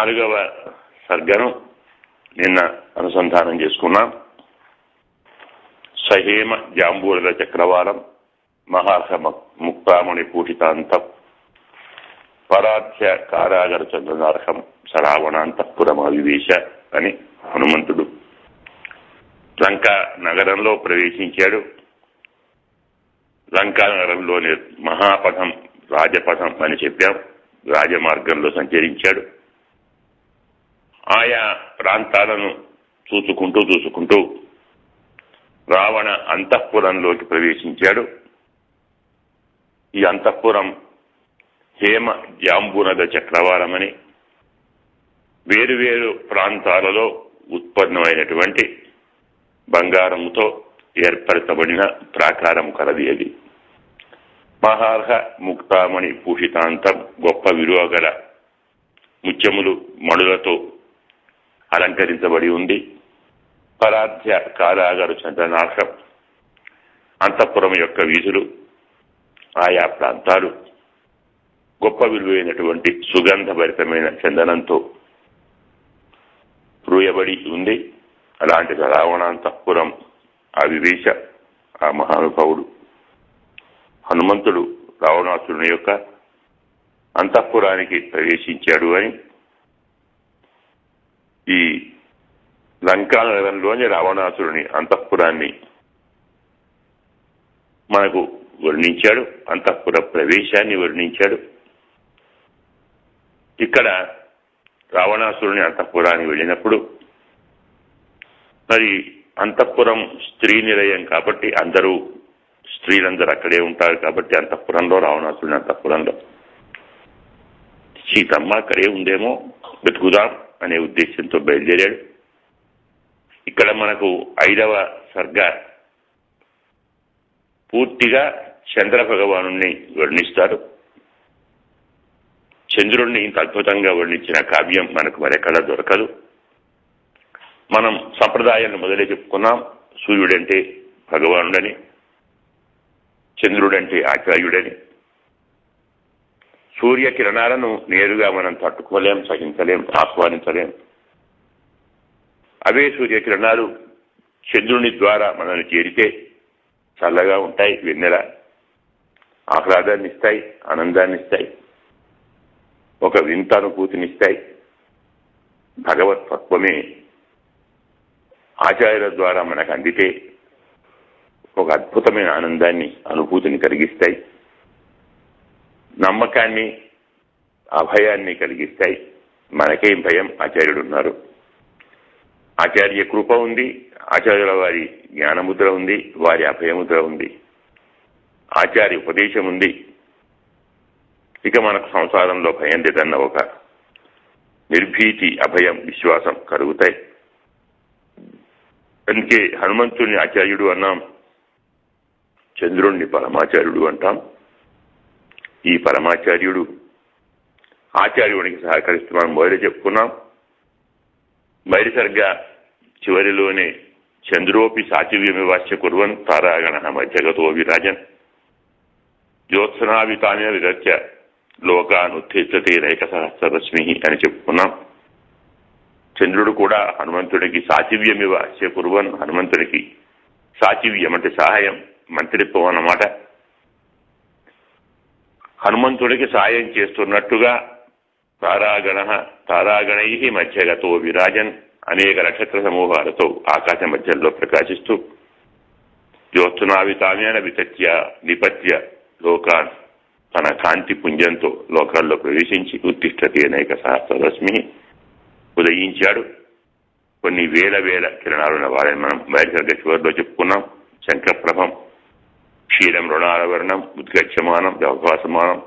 నాలుగవ సర్గను నిన్న అనుసంధానం చేసుకున్నాం. సహేమ జాంబూల చక్రవారం మహార్హ ముక్తామణి పూషితాంతం పరాధ్య కారాగర చంద్రనార్హం సరావణాంతఃపురమవివేశ అని హనుమంతుడు లంకా నగరంలో ప్రవేశించాడు. లంకా నగరంలోని మహాపథం రాజపథం అని చెప్పాం. రాజమార్గంలో సంచరించాడు. ఆయా ప్రాంతాలను చూసుకుంటూ చూసుకుంటూ రావణ అంతఃపురంలోకి ప్రవేశించాడు. ఈ అంతఃపురం హేమ జాంబునద చక్రవారమని వేరువేరు ప్రాంతాలలో ఉత్పన్నమైనటువంటి బంగారముతో ఏర్పరచబడిన ప్రాకారం కలది అది. మహార్హ ముక్తామణి పూషితాంతం గొప్ప విలువ గల ముత్యములు మణులతో అలంకరించబడి ఉంది. పరాధ్య కారాగారు చంద్రనాశం అంతఃపురం యొక్క వీధులు ఆయా ప్రాంతాలు గొప్ప విలువైనటువంటి సుగంధభరితమైన చందనంతో రూయబడి ఉంది. అలాంటి రావణాంతఃపురం ఆ వివేశ ఆ మహానుభావుడు. హనుమంతుడు రావణాసురుని యొక్క అంతఃపురానికి ప్రవేశించాడు అని ఈ లంకా నగరంలోని రావణాసురుని అంతఃపురాన్ని మనకు వర్ణించాడు. అంతఃపుర ప్రవేశాన్ని వర్ణించాడు. ఇక్కడ రావణాసురుని అంతఃపురానికి వెళ్ళినప్పుడు మరి అంతఃపురం స్త్రీ నిలయం కాబట్టి అందరూ స్త్రీలందరూ అక్కడే ఉంటారు కాబట్టి అంతఃపురంలో రావణాసురుని అంతఃపురంలో. సీతమ్మ అక్కడే ఉందేమో వెతుకుదాం. అనే ఉద్దేశంతో బయలుదేరాడు. ఇక్కడ మనకు ఐదవ సర్గ పూర్తిగా చంద్ర భగవాను వర్ణిస్తారు చంద్రుణ్ణి ఇంత అద్భుతంగా వర్ణించిన కావ్యం మనకు మరెక్కడ దొరకదు. మనం సంప్రదాయాన్ని మొదలే చెప్పుకున్నాం. సూర్యుడంటే భగవానుడని చంద్రుడంటే ఆచార్యుడని సూర్య కిరణాలను నేరుగా మనం తట్టుకోలేం సహించలేం ఆస్వాదించలేం అవే సూర్య కిరణాలు చంద్రుని ద్వారా మనల్ని చేరితే చల్లగా ఉంటాయి వెన్నెల ఆహ్లాదాన్ని ఇస్తాయి ఆనందాన్ని ఇస్తాయి. ఒక వింత అనుభూతినిస్తాయి భగవత్ తత్వమే ఆచార్యుల ద్వారా మనకు అందితే ఒక అద్భుతమైన ఆనందాన్ని అనుభూతిని కలిగిస్తాయి. నమ్మకాన్ని అభయాన్ని కలిగిస్తాయి. మనకేం భయం? ఆచార్యుడు ఉన్నారు ఆచార్య కృప ఉంది ఆచార్యుల వారి జ్ఞానముద్ర ఉంది వారి అభయముద్ర ఉంది. ఆచార్య ఉపదేశం ఉంది. ఇక మనకు సంసారంలో భయం లేదన్న ఒక నిర్భీతి అభయం విశ్వాసం కలుగుతాయి. అందుకే హనుమంతుడిని ఆచార్యుడు అన్నాం చంద్రుణ్ణి పరమాచార్యుడు అంటాం. ఈ పరమాచార్యుడు ఆచార్యునికి సహకరిస్తూ మనం చెప్పుకున్నాం చెప్పుకున్నాం. సరిగ్గా చివరిలోనే చంద్రోపి సాచివ్యమివాస్య కుర్వన్ తారాగణ మధ్యగతో విరాజన్. జ్యోత్సనావితానే విరత్య లోకానుత్తిష్టతే ఉత్తేజతే రేఖ సహస్రరశ్మి అని చెప్పుకున్నాం. చంద్రుడు కూడా హనుమంతుడికి సాచివ్యమివ కురువన్ హనుమంతుడికి సాచివ్యం అంటే సహాయం మంత్రిత్వం అన్నమాట. హనుమంతుడికి సాయం చేస్తున్నట్టుగా తారాగణ తారాగణై మధ్యగతో విరాజన్ అనేక నక్షత్ర సమూహాలతో ఆకాశ మధ్యంలో ప్రకాశిస్తూ జ్యోత్సునావితామ్యాన వితత్య నిపత్య లోకాన్ తన కాంతి పుంజంతో లోకాల్లో ప్రవేశించి ఉత్తిష్టతి అనేక సహస్రరశ్మి ఉదయించాడు. కొన్ని వేల వేల కిరణాలున్న వారిని మనం బయటసరిగా చివరిలో చెప్పుకున్నాం. శంకరప్రభం క్షీరం రుణాలవర్ణం ఉద్గచ్చమానం వ్యవభాసమానం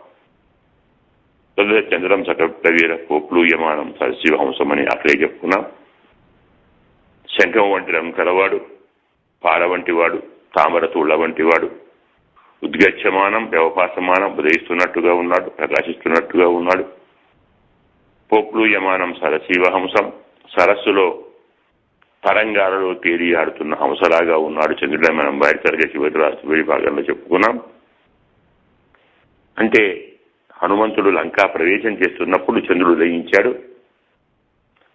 తొలి చంద్రం సకప్తవీర కోప్లూయమానం సరశివహంసమని అక్కడే చెప్పుకున్నాం. శంఖం వంటి రంగు కలవాడు పాల వంటి వాడు తామర తూళ్ళ వంటి వాడు ఉద్గచ్చమానం వ్యవపాసమానం ఉదయిస్తున్నట్టుగా ఉన్నాడు ప్రకాశిస్తున్నట్టుగా ఉన్నాడు. పోప్లూయమానం సరశివహంసం సరస్సులో తరంగాలలో తేలి ఆడుతున్న హంసలాగా ఉన్నాడు చంద్రుడే మనం బయట తరగతి చివరి చివరి భాగంలో చెప్పుకున్నాం. అంటే హనుమంతుడు లంకా ప్రవేశం చేస్తున్నప్పుడు చంద్రుడు ఉదయించాడు.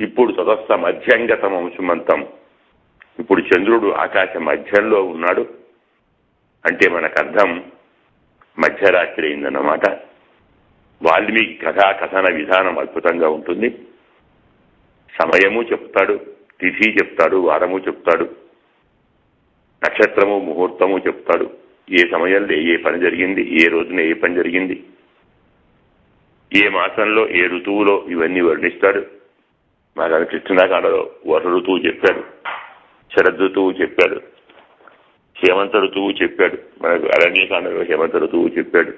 ఇప్పుడు తదస్థ మధ్యంగతం అంశుమంతం ఇప్పుడు చంద్రుడు ఆకాశ మధ్యంలో ఉన్నాడు. అంటే మనకు అర్థం మధ్యరాత్రి అయిందన్నమాట. వాల్మీకి కథా కథన విధానం అద్భుతంగా ఉంటుంది. సమయము చెప్తాడు. తిథి చెప్తాడు వారము చెప్తాడు నక్షత్రము ముహూర్తము చెప్తాడు. ఏ సమయంలో ఏ పని జరిగింది ఏ రోజున ఏ పని జరిగింది ఏ మాసంలో ఏ ఋతువులో ఇవన్నీ వర్ణిస్తాడు. మాకు కృష్ణాకాండలో వర్ష ఋతువు చెప్పాడు శరద్ ఋతువు చెప్పాడు హేమంత ఋతువు చెప్పాడు మనకు అరణ్యకాండలో హేమంత ఋతువు చెప్పాడు.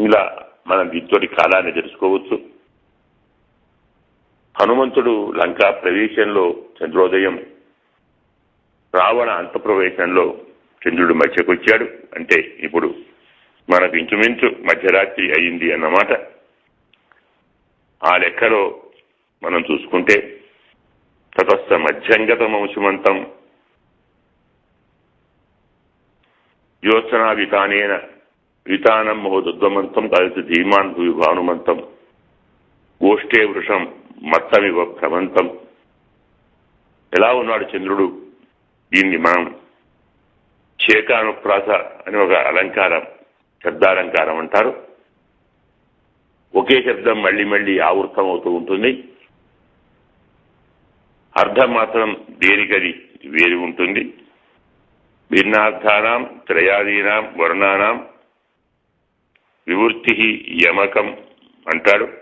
ఇలా మనం దీంతోటి కాలాన్ని తెలుసుకోవచ్చు. హనుమంతుడు లంకా ప్రవేశంలో చంద్రోదయం రావణ అంతఃప్రవేశంలో చంద్రుడు మధ్యకొచ్చాడు. అంటే ఇప్పుడు మనకు ఇంచుమించు మధ్యరాత్రి అయింది అన్నమాట. ఆ లెక్కలో మనం చూసుకుంటే తటస్థ మధ్యంగత అంశుమంతం జ్యోత్సనా వితానేన వితానం మహోదుద్వమంతం తదిత ధీమాన్ భూమి భానుమంతం గోష్ఠే వృషం మత్తమివ భ్రమంతం. ఎలా ఉన్నాడు చంద్రుడు? దీన్ని మనం చేకానుప్రాస అని ఒక అలంకారం శబ్దాలంకారం అంటారు. ఒకే శబ్దం మళ్ళీ మళ్ళీ ఆవృతం అవుతూ ఉంటుంది. అర్థం మాత్రం దేనికది? వేరు ఉంటుంది. భిన్నార్థానాం త్రయాదీనాం వర్ణానాం. వివృత్తి యమకం అంటాడు.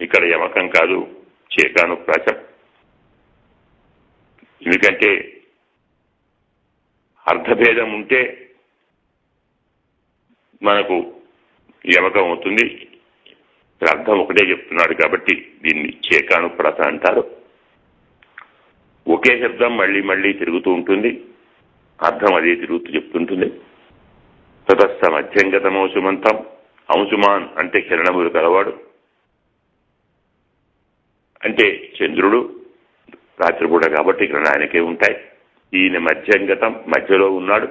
ఇక్కడ యమకం కాదు చేకానుప్రాసం ఎందుకంటే అర్థభేదం ఉంటే మనకు యమకం అవుతుంది. అర్థం ఒకటే చెప్తున్నాడు కాబట్టి దీన్ని చేకానుప్రాస అంటారు. ఒకే శబ్దం మళ్ళీ మళ్ళీ తిరుగుతూ ఉంటుంది. అర్థం అదే తిరుగుతూ చెప్తుంటుంది. తతస్థ మధ్యంగతమౌసుమంతం అంశుమాన్ అంటే కిరణములు కలవాడు అంటే చంద్రుడు రాత్రిపూట కాబట్టి ఇక్కడ ఆయనకే ఉంటాయి. ఈయన మధ్యంగతం మధ్యలో ఉన్నాడు.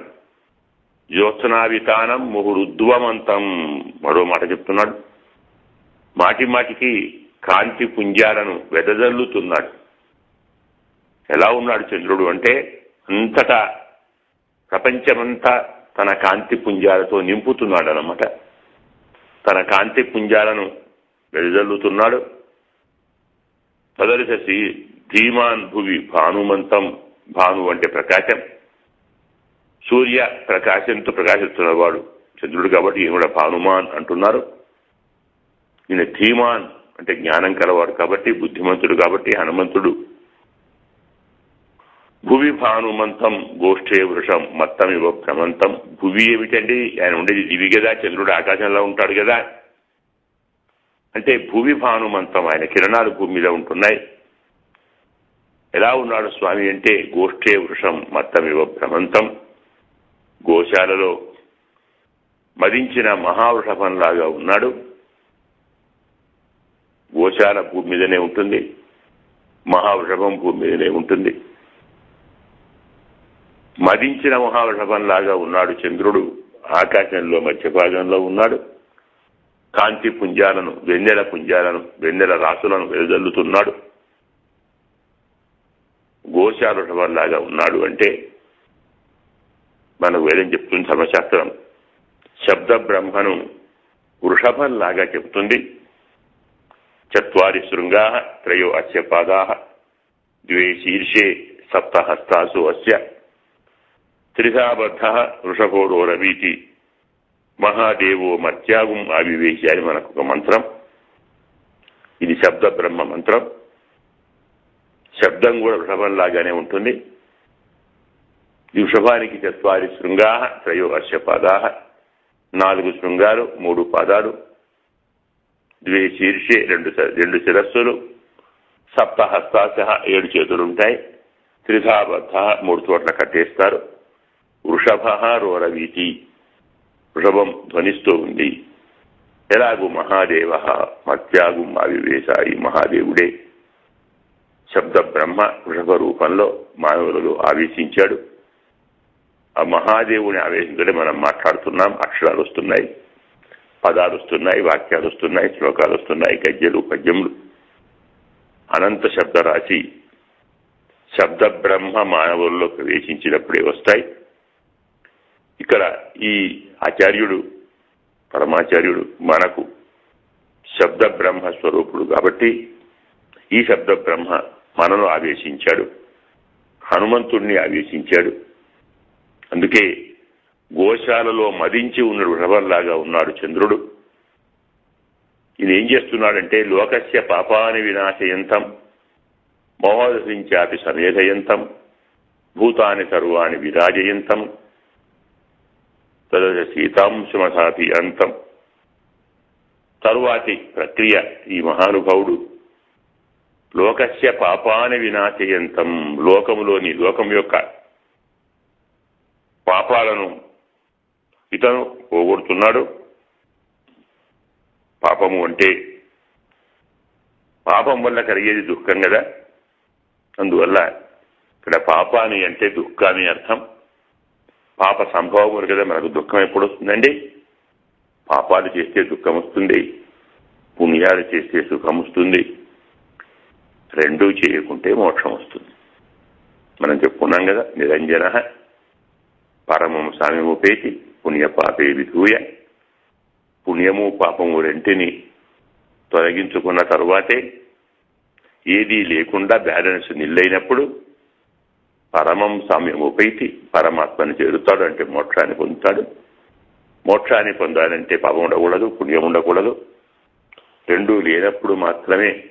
జ్యోత్సనావితానం ముహురుద్వమంతం. మరో మాట చెప్తున్నాడు. మాటి మాటికి కాంతి పుంజాలను వెదజల్లుతున్నాడు. ఎలా ఉన్నాడు చంద్రుడు అంటే అంతటా ప్రపంచమంతా తన కాంతి పుంజాలతో నింపుతున్నాడు అన్నమాట తన కాంతి పుంజాలను వెదజల్లుతున్నాడు. తదలిసి ధీమాన్ భువి భానుమంతం భాను అంటే ప్రకాశం. సూర్య ప్రకాశంతో ప్రకాశిస్తున్నవాడు చంద్రుడు కాబట్టి ఈయన కూడా భానుమాన్ అంటున్నారు. ఈయన ధీమాన్ అంటే జ్ఞానం కలవాడు కాబట్టి బుద్ధిమంతుడు కాబట్టి హనుమంతుడు. భువి భానుమంతం గోష్ఠే వృషం మత్తం ఇవ భ్రమంతం. భువి ఏమిటండి? ఆయన ఉండేది దివి కదా చంద్రుడు ఆకాశంలో ఉంటాడు కదా అంటే భూమి భానుమంతం ఆయన కిరణాలు భూమి మీద ఉంటున్నాయి. ఎలా ఉన్నాడు స్వామి అంటే గోష్ఠే వృషం మత్తమివ భ్రమంతం. గోశాలలో మదించిన మహావృషభంలాగా ఉన్నాడు. గోశాల భూమి మీదనే ఉంటుంది. మహావృషభం భూమి మీదనే ఉంటుంది. మదించిన మహావృషభంలాగా ఉన్నాడు చంద్రుడు. ఆకాశంలో మధ్య భాగంలో ఉన్నాడు. కాంతి పుంజాలను వెన్నెల పుంజాలను వెన్నెల రాసులను వెదజల్లుతున్నాడు. గోశారుషభంలాగా ఉన్నాడు అంటే మనకు వేదం చెప్తుంది ధర్మశాస్త్రం. శబ్ద బ్రహ్మను వృషభంలాగా చెబుతుంది. చత్వారి శృంగా త్రయో అస్య పాదా ద్వే శీర్షే సప్తహస్తాసు అస్య. త్రిధాబద్ధ వృషభోరోరవీతి మహాదేవో మత్యాగం ఆవివేశ అని మనకు ఒక మంత్రం. ఇది శబ్ద బ్రహ్మ మంత్రం. శబ్దం కూడా వృషభంలాగానే ఉంటుంది. ఈ వృషభానికి చత్వారి శృంగా త్రయో వర్షపాదా నాలుగు శృంగాలు మూడు పాదాలు. ద్వే శీర్షే రెండు రెండు శిరస్సులు. సప్త హస్తాశ ఏడు చేతులుంటాయి. త్రిధాబద్ధ మూడు చోట్ల కట్టేస్తారు. వృషభ రోరవీతి. వృషభం ధ్వనిస్తూ ఉంది. ఎలాగు మహాదేవ మత్యాగు అవివేశ ఈ మహాదేవుడే. శబ్ద బ్రహ్మ వృషభ రూపంలో మానవులలో ఆవేశించాడు. ఆ మహాదేవుని ఆవేశంతోనే మనం మాట్లాడుతున్నాం. అక్షరాలు వస్తున్నాయి. పదాలు వస్తున్నాయి. వాక్యాలు వస్తున్నాయి. శ్లోకాలు వస్తున్నాయి. గద్యలు పద్యములు. అనంత శబ్దరాశి శబ్ద బ్రహ్మ మానవుల్లో ప్రవేశించినప్పుడే వస్తాయి. ఇక్కడ ఈ ఆచార్యుడు పరమాచార్యుడు మనకు శబ్ద బ్రహ్మ స్వరూపుడు కాబట్టి ఈ శబ్ద బ్రహ్మ మనను ఆవేశించాడు హనుమంతుణ్ణి ఆవేశించాడు. అందుకే గోశాలలో మదించి ఉన్న వృషభంలాగా ఉన్నాడు చంద్రుడు. ఇదేం చేస్తున్నాడంటే లోకస్య పాపాని వినాశయంతం మోహదశించాపి సమేధయంతం భూతాని సర్వాణి విరాజయంతం తదశ సీతాంశమథాపి అంతం. తరువాతి ప్రక్రియ ఈ మహానుభావుడు. లోకస్య పాపాన్ని వినాశయంతం లోకములోని లోకం యొక్క పాపాలను ఇతను పోగొడుతున్నాడు. పాపము అంటే పాపం వల్ల కలిగేది దుఃఖం కదా. అందువల్ల ఇక్కడ పాపాని అంటే దుఃఖాన్ని అర్థం. పాప సంభవములు కదా మనకు దుఃఖం ఎప్పుడు వస్తుందండి? పాపాలు చేస్తే దుఃఖం వస్తుంది. పుణ్యాలు చేస్తే సుఖం వస్తుంది. రెండూ చేయకుంటే మోక్షం వస్తుంది. మనం చెప్పుకున్నాం కదా నిరంజన పరమం సామ్యముపేతి పుణ్యపాపే విధూయ. పుణ్యము పాపము రెంటిని తొలగించుకున్న తరువాతే ఏదీ లేకుండా బ్యాలెన్స్ నిల్లైనప్పుడు పరమం సామ్యముపైతి పరమాత్మని చేరుతాడు అంటే మోక్షాన్ని పొందుతాడు. మోక్షాన్ని పొందాలంటే పాపం ఉండకూడదు పుణ్యం ఉండకూడదు. రెండూ లేనప్పుడు మాత్రమే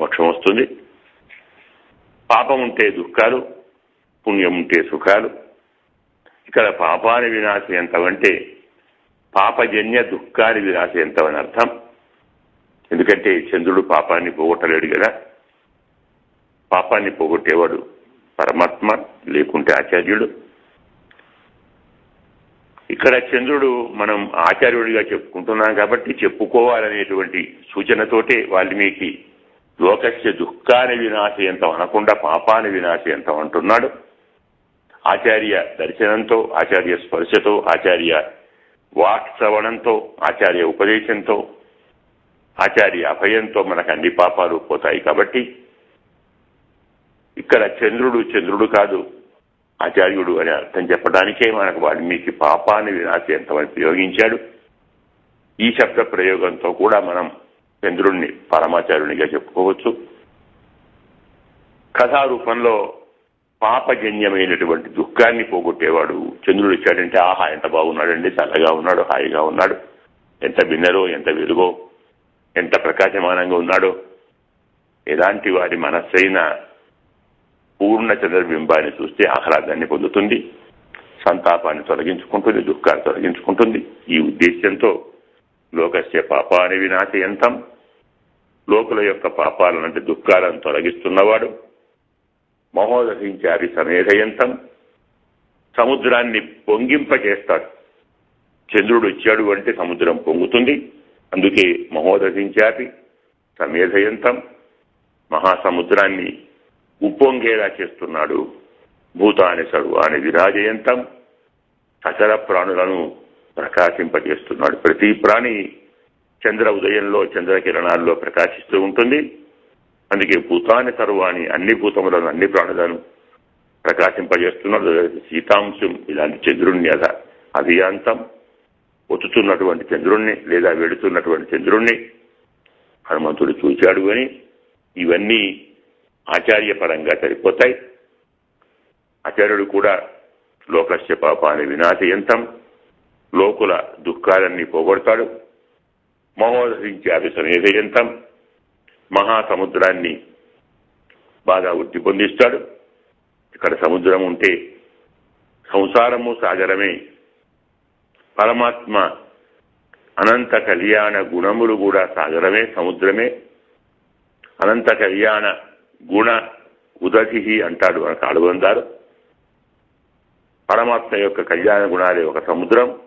మోక్షం వస్తుంది. పాపం ఉంటే దుఃఖాలు పుణ్యం ఉంటే సుఖాలు. ఇక్కడ పాపాన్ని వినాశం ఎంతవంటే పాపజన్య దుఃఖాన్ని వినాశం ఎంతవని అర్థం? ఎందుకంటే చంద్రుడు పాపాన్ని పోగొట్టలేడు కదా. పాపాన్ని పోగొట్టేవాడు పరమాత్మ లేకుంటే ఆచార్యుడు. ఇక్కడ చంద్రుడు మనం ఆచార్యుడిగా చెప్పుకుంటున్నాం కాబట్టి చెప్పుకోవాలనేటువంటి సూచనతోటే వాల్మీకి లోకస్య దుఃఖాన్ని వినాశయంతం అనకుండా పాపాన్ని వినాశయంతం అంటున్నాడు. ఆచార్య దర్శనంతో ఆచార్య స్పర్శతో ఆచార్య వాక్ శ్రవణంతో ఆచార్య ఉపదేశంతో ఆచార్య అభయంతో మనకు అన్ని పాపాలు పోతాయి కాబట్టి ఇక్కడ చంద్రుడు చంద్రుడు కాదు ఆచార్యుడు అని అర్థం చెప్పడానికే మనకు వాల్మీకి పాపాన్ని వినాశయంతమని ప్రయోగించాడు. ఈ శబ్ద ప్రయోగంతో కూడా మనం చంద్రుణ్ణి పరమాచార్యునిగా చెప్పుకోవచ్చు. కథారూపంలో పాపజన్యమైనటువంటి దుఃఖాన్ని పోగొట్టేవాడు చంద్రుడు ఇచ్చాడంటే ఆహా ఎంత బాగున్నాడండి చల్లగా ఉన్నాడు హాయిగా ఉన్నాడు. ఎంత బిన్నరో ఎంత వెలుగో ఎంత ప్రకాశమానంగా ఉన్నాడో. ఎలాంటి వారి మనస్సైనా పూర్ణ చంద్రబింబాన్ని చూస్తే ఆహ్లాదాన్ని పొందుతుంది సంతాపాన్ని తొలగించుకుంటుంది దుఃఖాన్ని తొలగించుకుంటుంది. ఈ ఉద్దేశ్యంతో లోకస్య పాపాన్ని వినాశయంతం. లోకుల యొక్క పాపాలనంటే దుఃఖాలను తొలగిస్తున్నవాడు. మహోదహించారి సమేధయంతం. సముద్రాన్ని పొంగింపజేస్తాడు చంద్రుడు ఇచ్చాడు అంటే సముద్రం పొంగుతుంది. అందుకే మహోదహించాపి సమేధయంతం. మహాసముద్రాన్ని ఉప్పొంగేలా చేస్తున్నాడు. భూతాని సర్వాని విరాజయంతం సకల ప్రాణులను ప్రకాశింపజేస్తున్నాడు. ప్రతి ప్రాణి చంద్ర ఉదయంలో చంద్ర కిరణాల్లో ప్రకాశిస్తూ ఉంటుంది. అందుకే భూతాన్ని సర్వాణి అన్ని భూతములను అన్ని ప్రాణులను ప్రకాశింపజేస్తున్నాడు. సీతాంశం ఇలాంటి చంద్రుణ్ణి అద అభియాంతం ఒత్తుతున్నటువంటి చంద్రుణ్ణి లేదా వెడుతున్నటువంటి చంద్రుణ్ణి హనుమంతుడు చూచాడు అని ఇవన్నీ ఆచార్యపరంగా సరిపోతాయి. ఆచార్యుడు కూడా లోకస్య పాపాన్ని వినాశయంతం లోకుల దుఃఖాలన్నీ పోగొడతాడు. మహోదరించి అవి సమేధయంతం మహాసముద్రాన్ని బాగా వృద్ధి పొందిస్తాడు. ఇక్కడ సముద్రం ఉంటే సంసారము సాగరమే. పరమాత్మ అనంత కళ్యాణ గుణములు కూడా సాగరమే సముద్రమే. అనంత కళ్యాణ గుణ ఉదతి అంటాడు మనకు అడుగుందారు పరమాత్మ యొక్క కళ్యాణ గుణాలే ఒక సముద్రం.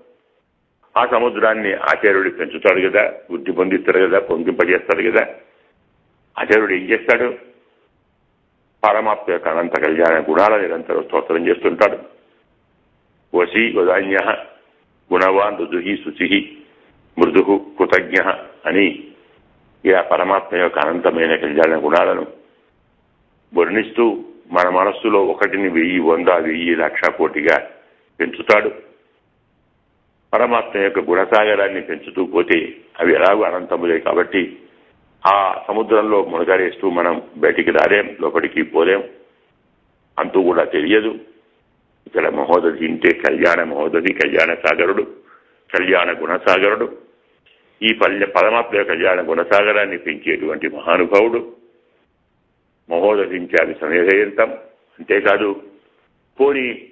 ఆ సముద్రాన్ని ఆచార్యుడు పెంచుతాడు కదా వృద్ధి పొందిస్తాడు కదా పొందింపజేస్తాడు కదా. ఆచార్యుడు ఏం చేస్తాడు? పరమాత్మ యొక్క అనంత కళ్యాణ గుణాల నిరంతరం స్తోత్రం చేస్తుంటాడు. వశీ వదాన్య గుణవాన్ రుదుహి శుచి మృదు కృతజ్ఞ అని ఇలా పరమాత్మ యొక్క అనంతమైన కళ్యాణ గుణాలను వర్ణిస్తూ మన మనస్సులో ఒకటిని వెయ్యి వంద వెయ్యి లక్ష కోటిగా పెంచుతాడు. పరమాత్మ యొక్క గుణసాగరాన్ని పెంచుతూ పోతే అవి ఎలాగో అనంతములే కాబట్టి ఆ సముద్రంలో మునగరేస్తూ మనం బయటికి రాలేం లోపలికి పోలేం. అంతూ కూడా తెలియదు. ఇక్కడ మహోదధి ఇంటే కళ్యాణ మహోదధి కళ్యాణ సాగరుడు కళ్యాణ గుణసాగరుడు. ఈ పల్లె పరమాత్మ కళ్యాణ గుణసాగరాన్ని పెంచేటువంటి మహానుభావుడు. మహోదధించాలి సమయజయంతం అంతేకాదు పోని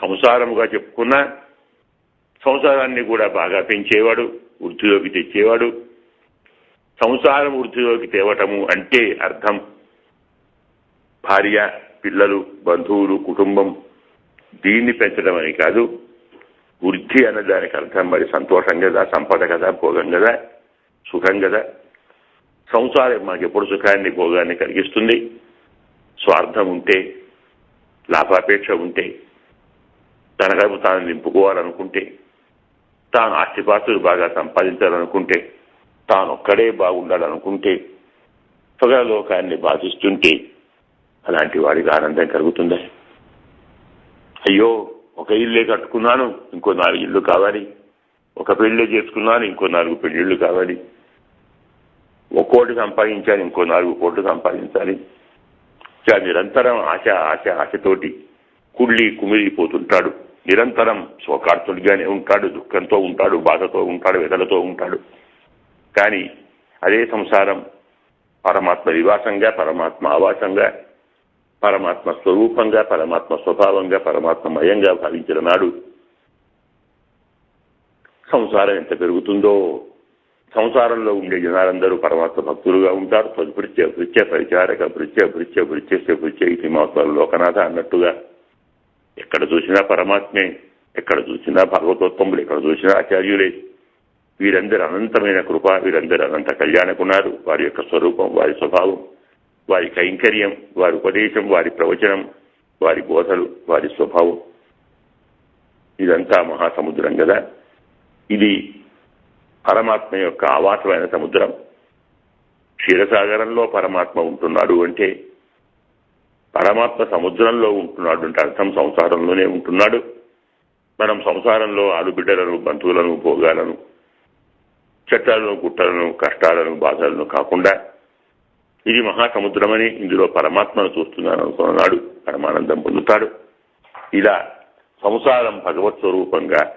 సంసారముగా చెప్పుకున్న సంసారాన్ని కూడా బాగా పెంచేవాడు వృద్ధిలోకి తెచ్చేవాడు. సంసారం వృద్ధిలోకి తేవటము అంటే అర్థం. భార్య పిల్లలు బంధువులు కుటుంబం దీన్ని పెంచడం అని కాదు. వృద్ధి అన్న దానికి అర్థం. మరి సంతోషం కదా సంపద కదా భోగం కదా సుఖం కదా. సంసారం మాకు ఎప్పుడు సుఖాన్ని భోగాన్ని కలిగిస్తుంది. స్వార్థం ఉంటే లాభాపేక్ష ఉంటే తన కడుపు తాను నింపుకోవాలనుకుంటే తాను ఆస్తిపాస్తులు బాగా సంపాదించాలనుకుంటే తాను ఒక్కడే బాగుండాలనుకుంటే లోకాన్ని బాధిస్తుంటే అలాంటి వాడికి ఆనందం కలుగుతుందా? అయ్యో ఒక ఇల్లే కట్టుకున్నాను ఇంకో నాలుగు ఇల్లు కావాలి. ఒక పెళ్ళే చేసుకున్నాను ఇంకో నాలుగు పెళ్ళిళ్ళు కావాలి. ఒక కోటి సంపాదించాలి ఇంకో నాలుగు కోట్లు సంపాదించాలి. నిరంతరం ఆశ ఆశ ఆశతోటి కుళ్ళి కుమిలిపోతుంటాడు. నిరంతరం శోకార్తుడిగానే ఉంటాడు దుఃఖంతో ఉంటాడు బాధతో ఉంటాడు వెదలతో ఉంటాడు. కానీ అదే సంసారం పరమాత్మ నివాసంగా పరమాత్మ ఆవాసంగా పరమాత్మ స్వరూపంగా పరమాత్మ స్వభావంగా పరమాత్మ మయంగా భావించిన నాడు సంసారం ఎంత పెరుగుతుందో సంసారంలో ఉండే జనాలందరూ పరమాత్మ భక్తులుగా ఉంటారు. తదుపృత్య భృత్య పరిచారక భృత్య భృత్య భృత్యస్య భృత్య ఇది మాత్రం లోకనాథ అన్నట్టుగా. ఎక్కడ చూసినా పరమాత్మే ఎక్కడ చూసినా భాగవతోత్తములు ఎక్కడ చూసినా ఆచార్యులే. వీరందరూ అనంతమైన కృప వీరందరూ అనంత కళ్యాణకున్నారు. వారి యొక్క స్వరూపం వారి స్వభావం వారి కైంకర్యం వారి ఉపదేశం వారి ప్రవచనం వారి బోధలు వారి స్వభావం. ఇదంతా మహాసముద్రం కదా. ఇది పరమాత్మ యొక్క ఆవాసమైన సముద్రం. క్షీరసాగరంలో పరమాత్మ ఉంటున్నాడు అంటే పరమాత్మ సముద్రంలో ఉంటున్నాడు అంటే అర్థం సంసారంలోనే ఉంటున్నాడు. మనం సంసారంలో ఆడుబిడ్డలను బంధువులను భోగాలను చట్టాలను గుట్టలను కష్టాలను బాధలను కాకుండా ఇది మహాసముద్రమని ఇందులో పరమాత్మను చూస్తున్నాను అనుకున్నాడు. పరమానందం పొందుతాడు. ఇలా సంసారం భగవత్ స్వరూపంగా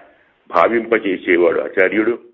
భావింపచేసేవాడు ఆచార్యుడు.